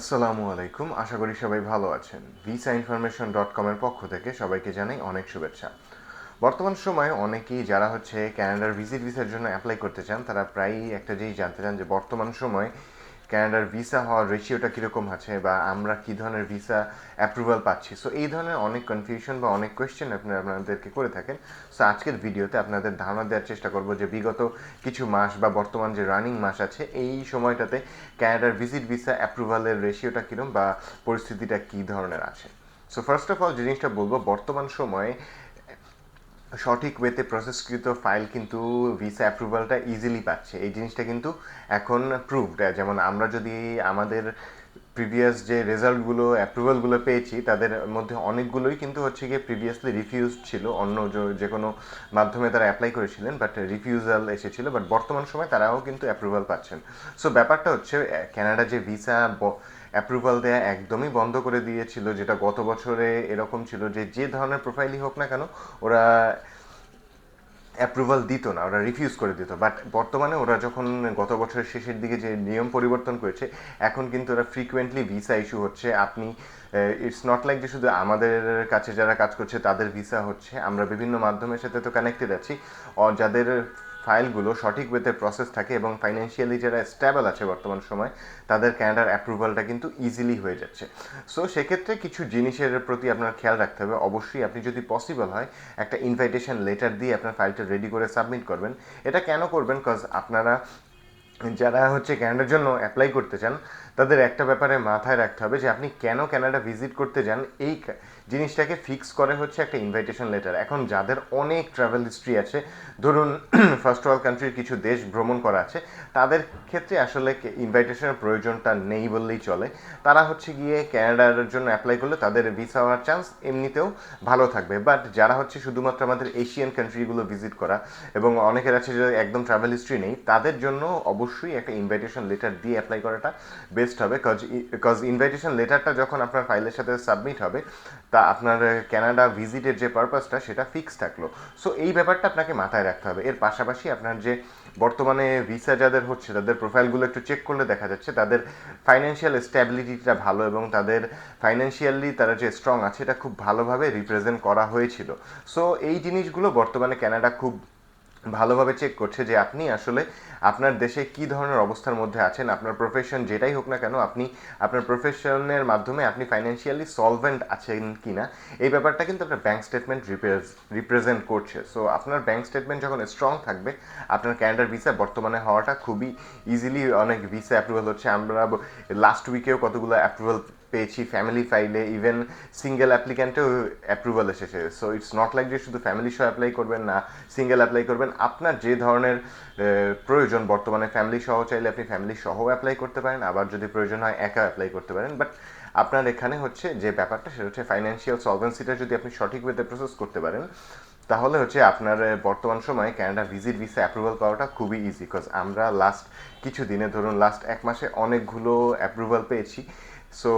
আসসালামু আলাইকুম। আশা করি সবাই ভালো আছেন। ভিসা ইনফরমেশন ডট কমের পক্ষ থেকে সবাইকে জানাই অনেক শুভেচ্ছা। বর্তমান সময়ে অনেকেই যারা হচ্ছে ক্যানাডার ভিজিট ভিসার জন্য অ্যাপ্লাই করতে চান, তারা প্রায়ই একটা জিনিস জানতে চান যে বর্তমান সময় ক্যানাডার ভিসা হওয়ার রেশিওটা কীরকম আছে বা আমরা কী ধরনের ভিসা অ্যাপ্রুভাল পাচ্ছি? সো এই ধরনের অনেক কনফিউশন বা অনেক কোয়েশ্চেন আপনারা আপনাদেরকে করে থাকেন। সো আজকের ভিডিওতে আপনাদের ধারণা দেওয়ার চেষ্টা করব যে বিগত কিছু মাস বা বর্তমান যে রানিং মাস আছে, এই সময়টাতে ক্যানাডার ভিজিট ভিসা অ্যাপ্রুভালের রেশিওটা কীরকম বা পরিস্থিতিটা কী ধরনের আছে? সো ফার্স্ট অফ অল জিনিসটা বলব, বর্তমান সময়ে সঠিক ওয়েতে প্রসেসকৃত ফাইল কিন্তু ভিসা অ্যাপ্রুভালটা ইজিলি পাচ্ছে। এই জিনিসটা কিন্তু এখন প্রুভড যেমন আমরা যদি আমাদের প্রিভিয়াস যে রেজাল্টগুলো অ্যাপ্রুভালগুলো পেয়েছি, তাদের মধ্যে অনেকগুলোই কিন্তু হচ্ছে গিয়ে প্রিভিয়াসলি রিফিউজ ছিল। অন্য যে- কোনো মাধ্যমে তারা অ্যাপ্লাই করেছিলেন বাট রিফিউজাল এসেছিল বাট বর্তমান সময় তারাও কিন্তু অ্যাপ্রুভাল পাচ্ছেন। সো ব্যাপারটা হচ্ছে ক্যানাডা যে ভিসা অ্যাপ্রুভাল দেয়া একদমই বন্ধ করে দিয়েছিল, যেটা গত বছরে এরকম ছিল যে যে ধরনের প্রোফাইলই হোক না কেন, ওরা অ্যাপ্রুভাল দিত না, ওরা রিফিউজ করে দিত। বাট বর্তমানে ওরা যখন গত বছরের শেষের দিকে যে নিয়ম পরিবর্তন করেছে, এখন কিন্তু ওরা ফ্রিকুয়েন্টলি ভিসা ইস্যু হচ্ছে। আপনি ইটস নট লাইক যে শুধু আমাদের কাছে যারা কাজ করছে, তাদের ভিসা হচ্ছে। আমরা বিভিন্ন মাধ্যমের সাথে তো কানেক্টেড আছি। যাদের ফাইলগুলো সঠিক ওয়েতে প্রসেস থাকে এবং ফাইন্যান্সিয়ালি যারা স্ট্যাবল আছে বর্তমান সময়, তাদের ক্যানাডার অ্যাপ্রুভালটা কিন্তু ইজিলি হয়ে যাচ্ছে। সো সেক্ষেত্রে কিছু জিনিসের প্রতি আপনার খেয়াল রাখতে হবে। অবশ্যই আপনি যদি পসিবল হয়, একটা ইনভাইটেশন লেটার দিয়ে আপনার ফাইলটা রেডি করে সাবমিট করবেন। এটা কেন করবেন? কজ আপনারা যারা হচ্ছে ক্যানাডার জন্য অ্যাপ্লাই করতে চান তাদের একটা ব্যাপারে মাথায় রাখতে হবে যে আপনি কেন ক্যানাডা ভিজিট করতে যান। এই জিনিসটাকে ফিক্স করে হচ্ছে একটা ইনভাইটেশন লেটার এখন যাদের অনেক ট্রাভেল হিস্ট্রি আছে, ধরুন ফার্স্ট ওয়ার্ল্ড কান্ট্রির কিছু দেশ ভ্রমণ করা আছে, তাদের ক্ষেত্রে আসলে ইনভাইটেশনের প্রয়োজনটা নেই বললেই চলে। তারা হচ্ছে গিয়ে ক্যানাডার জন্য অ্যাপ্লাই করলে তাদের ভিসা হওয়ার চান্স এমনিতেও ভালো থাকবে। বাট যারা হচ্ছে শুধুমাত্র আমাদের এশিয়ান কান্ট্রিগুলো ভিজিট করা এবং অনেকের আছে যে একদম ট্রাভেল হিস্ট্রি নেই, তাদের জন্য অবশ্যই একটা ইনভাইটেশন লেটার দিয়ে অ্যাপ্লাই করাটা বেস্ট হবে কজ কজ ইনভাইটেশন লেটারটা যখন আপনার ফাইলের সাথে সাবমিট হবে, তা আপনার ক্যানাডা ভিজিটের যে পারপাসটা সেটা ফিক্স থাকল। সো এই ব্যাপারটা আপনাকে মাথায় রাখতে হবে। এর পাশাপাশি আপনার যে বর্তমানে ভিসা যাদের হচ্ছে, তাদের প্রোফাইলগুলো একটু চেক করলে দেখা যাচ্ছে, তাদের ফাইন্যান্সিয়াল স্ট্যাবিলিটিটা ভালো এবং তাদের ফাইন্যান্সিয়ালি তারা যে স্ট্রং আছে, এটা খুব ভালোভাবে রিপ্রেজেন্ট করা হয়েছিল। সো এই জিনিসগুলো বর্তমানে ক্যানাডা খুব ভালোভাবে চেক করছে যে আপনি আসলে আপনার দেশে কি ধরনের অবস্থার মধ্যে আছেন, আপনার প্রফেশন যেটাই হোক না কেন, আপনি, আপনার প্রফেশনের মাধ্যমে আপনি ফাইন্যান্সিয়ালি সলভেন্ট আছেন কি না এই ব্যাপারটা কিন্তু আপনার ব্যাঙ্ক স্টেটমেন্ট রিপ্রেজেন্ট করছে। সো আপনার ব্যাঙ্ক স্টেটমেন্ট যখন স্ট্রং থাকবে, আপনার ক্যানাডার ভিসা বর্তমানে হওয়াটা খুবই ইজিলি অনেক ভিসা অ্যাপ্রুভাল হচ্ছে। আমরা লাস্ট উইকেও কতগুলো অ্যাপ্রুভাল পেয়েছি ফ্যামিলি ফাইলে ইভেন সিঙ্গেল অ্যাপ্লিক্যান্টেও অ্যাপ্রুভাল এসেছে। সো ইটস নট লাইক যে শুধু ফ্যামিলি সহ অ্যাপ্লাই করবেন না সিঙ্গেল অ্যাপ্লাই করবেন। আপনার যে ধরনের প্রয়োজন, বর্তমানে ফ্যামিলি সহ চাইলে আপনি ফ্যামিলি সহ অ্যাপ্লাই করতে পারেন, আবার যদি প্রয়োজন হয়, একা অ্যাপ্লাই করতে পারেন। বাট আপনার এখানে হচ্ছে যে ব্যাপারটা, সেটা হচ্ছে ফাইন্যান্সিয়াল সলভেন্সিটা যদি আপনি সঠিক ওয়েতে প্রসেস করতে পারেন, তাহলে হচ্ছে আপনার বর্তমান সময়ে ক্যানাডা ভিজিট ভিসা অ্যাপ্রুভাল পাওয়াটা খুবই ইজি বিকজ আমরা লাস্ট কিছু দিনে ধরুন লাস্ট এক মাসে অনেকগুলো অ্যাপ্রুভাল পেয়েছি। সো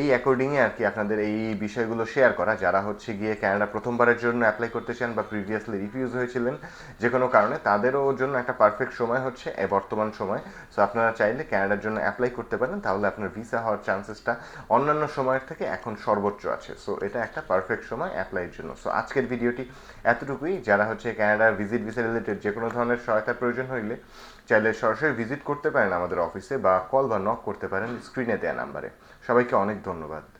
এই অ্যাকর্ডিংয়ে আর কি আপনাদের এই বিষয়গুলো শেয়ার করা, যারা হচ্ছে গিয়ে ক্যানাডা প্রথমবারের জন্য অ্যাপ্লাই করতে চান বা প্রিভিয়াসলি রিফিউজ হয়েছিলেন যে কোনো কারণে, তাদেরও জন্য একটা পারফেক্ট সময় হচ্ছে বর্তমান সময়। সো আপনারা চাইলে ক্যানাডার জন্য অ্যাপ্লাই করতে পারেন, তাহলে আপনার ভিসা হওয়ার চান্সেসটা অন্যান্য সময়ের থেকে এখন সর্বোচ্চ আছে। সো এটা একটা পারফেক্ট সময় অ্যাপ্লাইয়ের জন্য। সো আজকের ভিডিওটি এতটুকুই। যারা হচ্ছে ক্যানাডার ভিজিট ভিসা রিলেটেড যে কোনো ধরনের সহায়তার প্রয়োজন হইলে, চাইলে সরাসরি ভিজিট করতে পারেন আমাদের অফিসে বা কল বা নক করতে পারেন স্ক্রিনে দেওয়া নাম্বারে সবাইকে অনেক ধন্যবাদ।